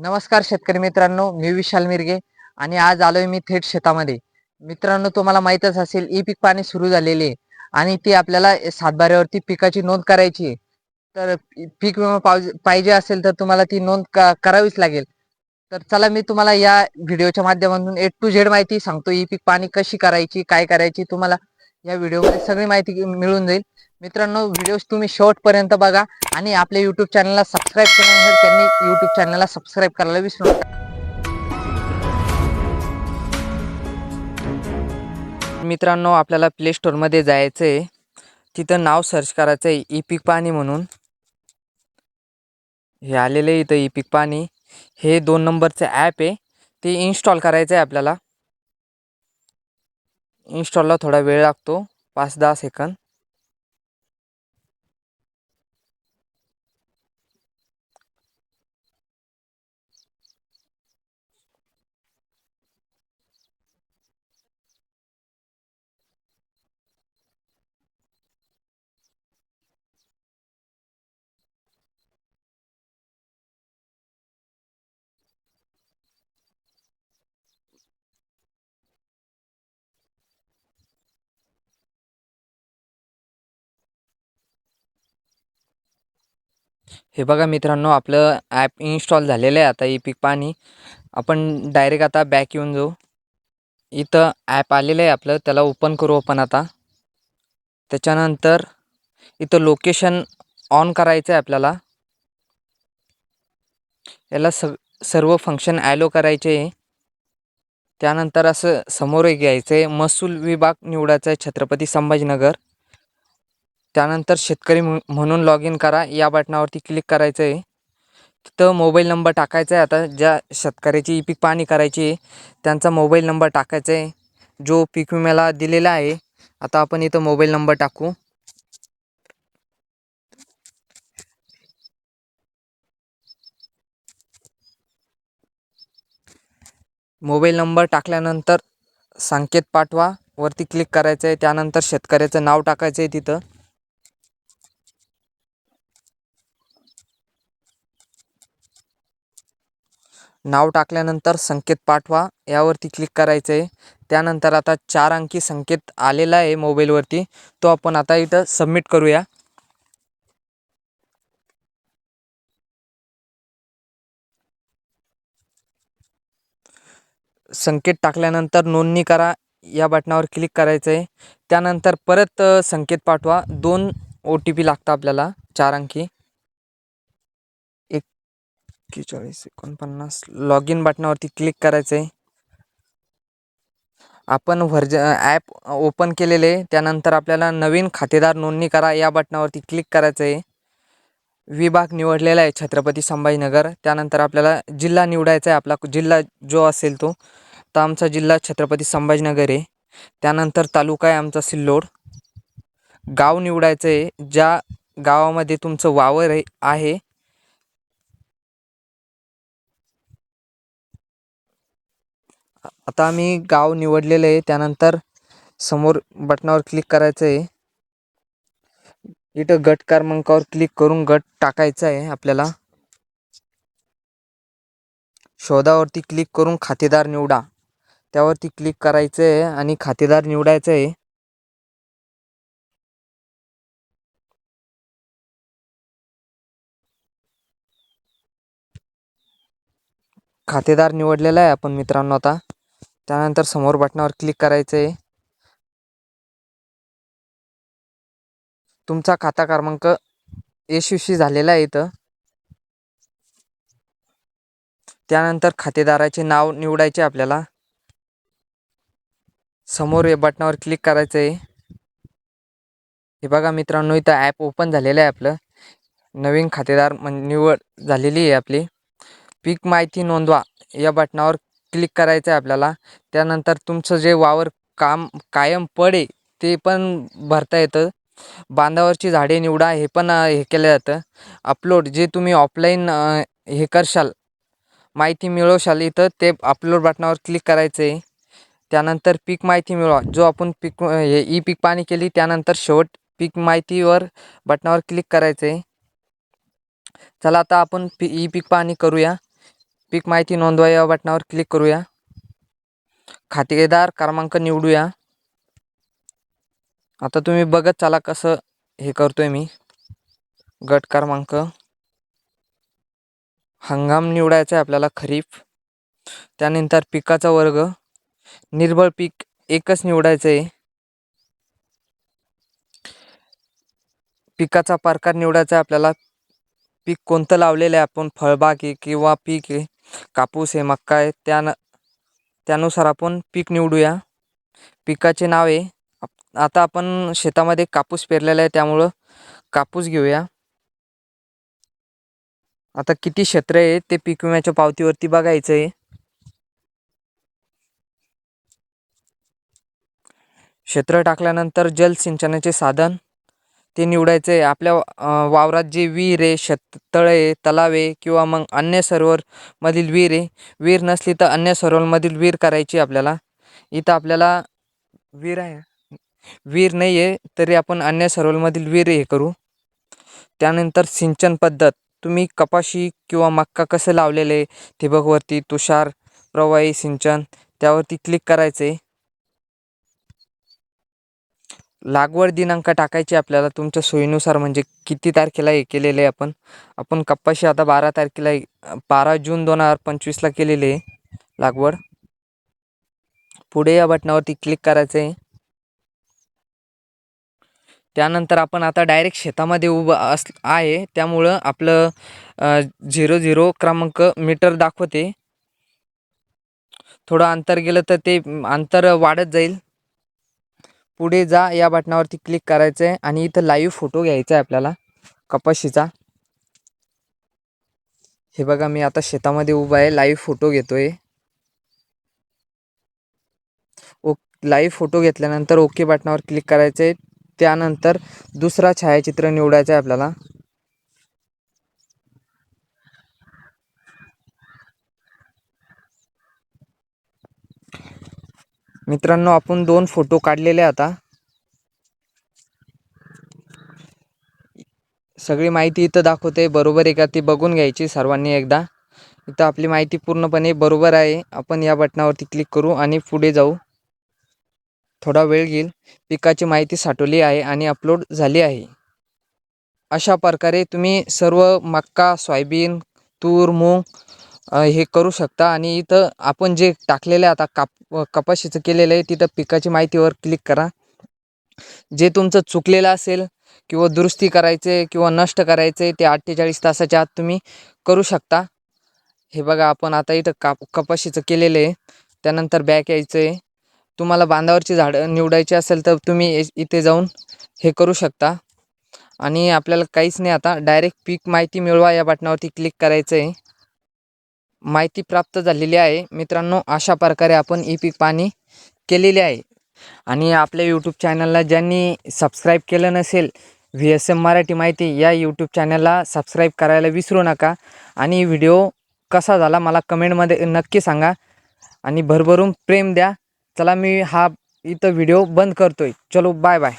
नमस्कार शेतकरी मित्रांनो मी विशाल मिरगे आणि आज आलोय मी थेट शेतामध्ये. मित्रांनो तुम्हाला माहीतच असेल ई पीक पाणी सुरू झालेले आहे आणि ती आपल्याला सातबाऱ्यावरती पिकाची नोंद करायची आहे. तर पीक विमा पाव- पाहिजे असेल तर तुम्हाला ती नोंद करावीच लागेल. तर चला मी तुम्हाला या व्हिडिओच्या माध्यमातून ए टू झेड माहिती सांगतो ई पीक पाणी कशी करायची काय करायची तुम्हाला या व्हिडिओमध्ये सगळी माहिती मिळून जाईल. मित्रांनो व्हिडिओ तुम्ही शेवटपर्यंत बघा आणि आपल्या युट्यूब चॅनलला सबस्क्राईब केल्यानंतर त्यांनी युट्यूब चॅनलला सबस्क्राईब करायला विसरू नका. मित्रांनो आपल्याला प्ले स्टोअरमध्ये जायचं आहे तिथं नाव सर्च करायचं आहे ई पाणी म्हणून. हे आलेलं आहे इथं ई पाणी हे दोन नंबरचं ॲप आहे. ते इन्स्टॉल करायचं आहे आपल्याला इन्स्टॉलला थोडा वेळ लागतो. पाच दहा सेकंद हे बघा मित्रांनो आपलं ॲप इन्स्टॉल झालेलं आहे आता ई पिक पाणी. आपण डायरेक्ट आता बॅक येऊन जाऊ. इथं ॲप आलेलं आहे आपलं त्याला ओपन करू आपण आता. त्याच्यानंतर इथं लोकेशन ऑन करायचं आहे आपल्याला. याला स सर्व फंक्शन ॲलो करायचे आहे. त्यानंतर असं समोर एक घ्यायचं आहे महसूल विभाग निवडायचा आहे छत्रपती संभाजीनगर. त्यानंतर शेतकरी म्हणून लॉग इन करा. या बटनावरती क्लिक करायचं आहे तिथं मोबाईल नंबर टाकायचा आहे आता ज्या शेतकऱ्याची ई पीक पाणी करायची आहे त्यांचा मोबाईल नंबर टाकायचा आहे जो पीक विम्याला दिलेला आहे आता आपण इथं मोबाईल नंबर टाकू. मोबाईल नंबर टाकल्यानंतर संकेत पाठवा. वरती क्लिक करायचं आहे त्यानंतर शेतकऱ्याचं नाव टाकायचं आहे तिथं. नाव टाकल्यानंतर संकेत पाठवा. यावरती क्लिक करायचं आहे त्यानंतर आता चार अंकी संकेत आलेला आहे मोबाईलवरती तो आपण आता इथं सबमिट करूया. संकेत टाकल्यानंतर नोंदणी करा. या बटनावर क्लिक करायचं आहे त्यानंतर परत संकेत पाठवा. दोन ओ टी पी लागतं आपल्याला चार अंकी. एक्केचाळीस एकोणपन्नास लॉग इन बटनावरती क्लिक करायचं आहे आपण व्हर्ज ॲप ओपन केलेले आहे त्यानंतर आपल्याला नवीन खातेदार नोंदणी करा या बटनावरती क्लिक करायचं आहे विभाग निवडलेला आहे छत्रपती संभाजीनगर. त्यानंतर आपल्याला जिल्हा निवडायचा आहे आपला जिल्हा जो असेल तो. तर आमचा जिल्हा छत्रपती संभाजीनगर आहे. त्यानंतर तालुका आहे आमचा सिल्लोड. गाव निवडायचं आहे ज्या गावामध्ये तुमचं वावर आहे आता आम्ही गाव निवडलेलं आहे. त्यानंतर समोर बटनावर क्लिक करायचं आहे. इथं गट क्रमांकावर क्लिक करून गट टाकायचा आहे आपल्याला. शोधावरती क्लिक करून खातेदार निवडा. त्यावरती क्लिक करायचं आहे आणि खातेदार निवडायचं आहे. खातेदार निवडलेला आहे आपण मित्रांनो आता. त्यानंतर समोर बटनावर क्लिक करायचं आहे तुमचा खाता क्रमांक यशस्वी झालेला आहे इथं. त्यानंतर खातेदाराचे नाव निवडायचे आपल्याला. समोर या बटनावर क्लिक करायचं आहे हे बघा मित्रांनो इथं ॲप ओपन झालेलं आहे आपलं. नवीन खातेदार म्हण निवड झालेली आहे आपली. पीक माहिती नोंदवा. या बटनावर क्लिक करायचं आहे आपल्याला. त्यानंतर तुमचं जे वावर काम कायम पडे ते पण भरता येतं. बांधावरची झाडे निवडा हे पण हे केलं जातं. अपलोड जे तुम्ही ऑफलाईन हे करशाल माहिती मिळवशाल इथं ते अपलोड बटनावर क्लिक करायचं आहे त्यानंतर पीक माहिती मिळवा. जो आपण पीक हे ई पीक पाणी केली त्यानंतर शेवट पीक माहितीवर बटनावर क्लिक करायचं आहे चला आता आपण पी ई पीक पाणी करूया. पीक माहिती नोंदवा या बटनावर क्लिक करूया. खातेदार क्रमांक निवडूया. आता तुम्ही बघत चला कसं हे करतोय मी. गट क्रमांक. हंगाम निवडायचा आहे आपल्याला खरीप. त्यानंतर पिकाचा वर्ग. निर्बळ पीक एकच निवडायचं आहे पिकाचा प्रकार निवडायचा आहे आपल्याला. पीक कोणतं लावलेलं आहे आपण? फळबाग आहे किंवा पीक आहे? कापूस आहे मक्का आहे. त्यान त्यानुसार आपण पीक निवडूया. पिकाचे नाव आहे आप- आता आपण शेतामध्ये कापूस पेरलेला आहे त्यामुळं कापूस घेऊया. आता किती क्षेत्र आहे ते पीक विम्याच्या पावतीवरती बघायचं आहे. क्षेत्र टाकल्यानंतर जलसिंचनाचे साधन. ते निवडायचं. आहे आपल्या वावरात जे विहीर आहे शेततळ तलावे तलाव आहे किंवा मग अन्य सरोवरमधील विहीर आहे विहीर नसली तर अन्य सरोवरमधील विहीर करायची आपल्याला. इथं आपल्याला विहीर आहे. विहीर नाही आहे तरी आपण अन्य सरोवरमधील विहीर हे करू. त्यानंतर सिंचन पद्धत. तुम्ही कपाशी किंवा मक्का कसं लावलेलं? आहे ठिबकवरती तुषार प्रवाही सिंचन. त्यावरती क्लिक करायचं. आहे लागवड दिनांक टाकायची आपल्याला. तुमच्या सोयीनुसार म्हणजे किती तारखेला हे केलेलं आहे आपण. आपण कपाशी आता बारा तारखेला बारा जून दोन हजार पंचवीसला केलेली आहे लागवड. पुढे या बटनावरती क्लिक करायचं आहे त्यानंतर आपण आता डायरेक्ट शेतामध्ये उभं अस आहे. त्यामुळं आपलं झिरो झिरो क्रमांक मीटर दाखवते. थोडं अंतर गेलं तर ते अंतर वाढत जाईल. पुढे जा या बटनावरती क्लिक करायचं आहे आणि इथं लाईव्ह फोटो घ्यायचा आहे आपल्याला कपाशीचा. हे बघा मी आता शेतामध्ये उभा आहे लाईव्ह फोटो घेतोय. ओ लाईव्ह फोटो घेतल्यानंतर ओके बटनावर क्लिक करायचं आहे त्यानंतर दुसरा छायाचित्र निवडायचं आहे आपल्याला. मित्रांनो आपण दोन फोटो काढलेले आता. सगळी माहिती इथं दाखवते बरोबर आहे का ती बघून घ्यायची सर्वांनी एकदा. इथं आपली माहिती पूर्णपणे बरोबर आहे. आपण या बटनावरती क्लिक करू आणि पुढे जाऊ. थोडा वेळ घेईल. पिकाची माहिती साठवली आहे आणि अपलोड झाली आहे. अशा प्रकारे तुम्ही सर्व मक्का सोयाबीन तूर मूग हे करू शकता आणि इथं आपण जे टाकलेले आता काप व कपाशीचं केलेलं आहे तिथं पिकाची माहितीवर क्लिक करा. जे तुमचं चुकलेलं असेल किंवा दुरुस्ती करायचे किंवा नष्ट करायचे ते अठ्ठेचाळीस तासाच्या आत तुम्ही करू शकता. हे बघा आपण आता इथं काप कपाशीचं केलेलं आहे. त्यानंतर बॅक यायचं आहे तुम्हाला बांधावरची झाडं निवडायची असेल तर तुम्ही इथे जाऊन हे करू शकता. आणि आपल्याला काहीच नाही आता डायरेक्ट पीक माहिती मिळवा या बटनावरती क्लिक करायचं आहे माहिती प्राप्त झालेली आहे. मित्रांनो अशा प्रकारे आपण ई पीक पाणी केलेली आहे. आणि आपल्या यूट्यूब चॅनलला ज्यांनी सबस्क्राईब केलं नसेल व्ही एस एम मराठी माहिती या यूट्यूब चॅनलला सबस्क्राईब करायला विसरू नका. आणि व्हिडिओ कसा झाला मला कमेंटमध्ये नक्की सांगा. आणि भरभरून प्रेम द्या. चला मी हा इथं व्हिडिओ बंद करतोय. चलो बाय बाय